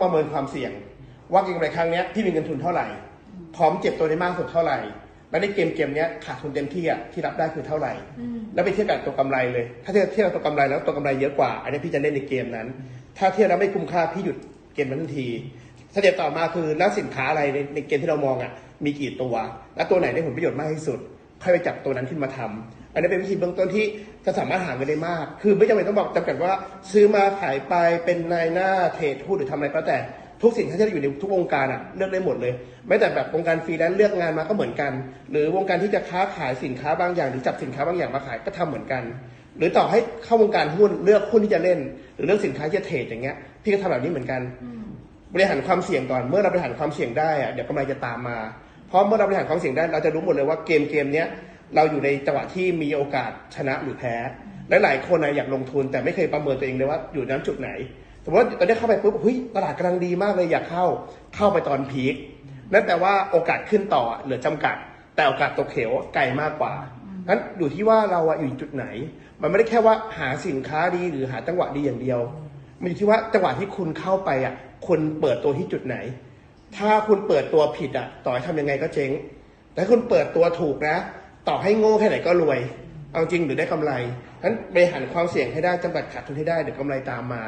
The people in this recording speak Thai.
ประเมินความเสี่ยง ว่าเกมกำไรครั้งเนี้ยพี่มีเงินทุนเท่าไหร่ พร้อมเจ็บตัวได้มากสุดเท่าไหร่ และในเกมเกมเนี้ยขาดทุนเต็มที่อะที่รับได้คือเท่าไหร่ อืม แล้วไปเทียบกับตัวกำไรเลย ถ้าเทียบเทียบกับตัวกำไรแล้วตัวกำไรเยอะกว่า อันนี้พี่จะเล่นในเกมนั้น ถ้าเทียบแล้วไม่คุ้มค่าพี่หยุดเกมนั้นทันทีสเต็ปต่อมาคือแล้วสินค้าอะไรในในเกมที่เรามองอะมีกี่ตัว และตัวไหนได้ผลประโยชน์มากที่สุดค่อยไปจับตัวนั้นขึ้นมาทำ อันนี้เป็นวิธีเบื้องต้นที่จะสามารถหาเงินได้มาก คือไม่จำเป็นต้องบอกจำกัดว่า ซื้อมาขายไปเป็นนายหน้าเทรดหุ้นหรือทำอะไรก็แต่ทุกสิ่งที่จะอยู่ในทุกวงการอะเลือกได้หมดเลยแม้แต่แบบวงการฟรีแลนซ์เลือกงานมาก็เหมือนกัน หรือวงการที่จะค้าขายสินค้าบางอย่าง หรือจับสินค้าบางอย่างมาขายก็ทำเหมือนกัน หรือต่อให้เข้าวงการหุ้นเลือกหุ้นที่จะเล่น หรือเลือกสินค้าที่จะเทรดอย่างเงี้ยพี่ก็ทำแบบนี้เหมือนกัน บริหารความเสี่ยงก่อนเมื่อเราบริหารความเสี่ยงได้อะเดี๋ยวกำไรจะตามมาเพราะเมื่อเราบริหารความเสี่ยงได้เราจะรู้หมดเลยว่าเกมเกมเนี้ย เราอยู่ในจังหวะที่มีโอกาสชนะหรือแพ้และหลายคนนะอยากลงทุนแต่ไม่เคยประเมินตัวเองเลยว่าอยู่น้ำจุดไหน สมมติว่าตอนนี้เข้าไปปุ๊บเฮ้ยตลาดกำลังดีมากเลยอยากเข้าเข้าไปตอนพีคนั่นแปลว่าโอกาสขึ้นต่อเหลือจำกัด แต่โอกาสตกเขวไกลมากกว่านั้นอยู่ที่ว่าเราอยู่จุดไหน มันไม่ได้แค่ว่าหาสินค้าดีหรือหาจังหวะดีอย่างเดียว มันอยู่ที่ว่าจังหวะที่คุณเข้าไปอะคุณเปิดตัวที่จุดไหน ถ้าคุณเปิดตัวผิดอะต่อให้ทำยังไงก็เจ๊งแต่ถ้าคุณเปิดตัวถูกนะ ต่อให้โง่แค่ไหนก็รวย เอาจริงหรือได้กำไรนั้นบริหารความเสี่ยงให้ได้จำกัดขาดทุนให้ได้เดี๋ยวกำไรตามมา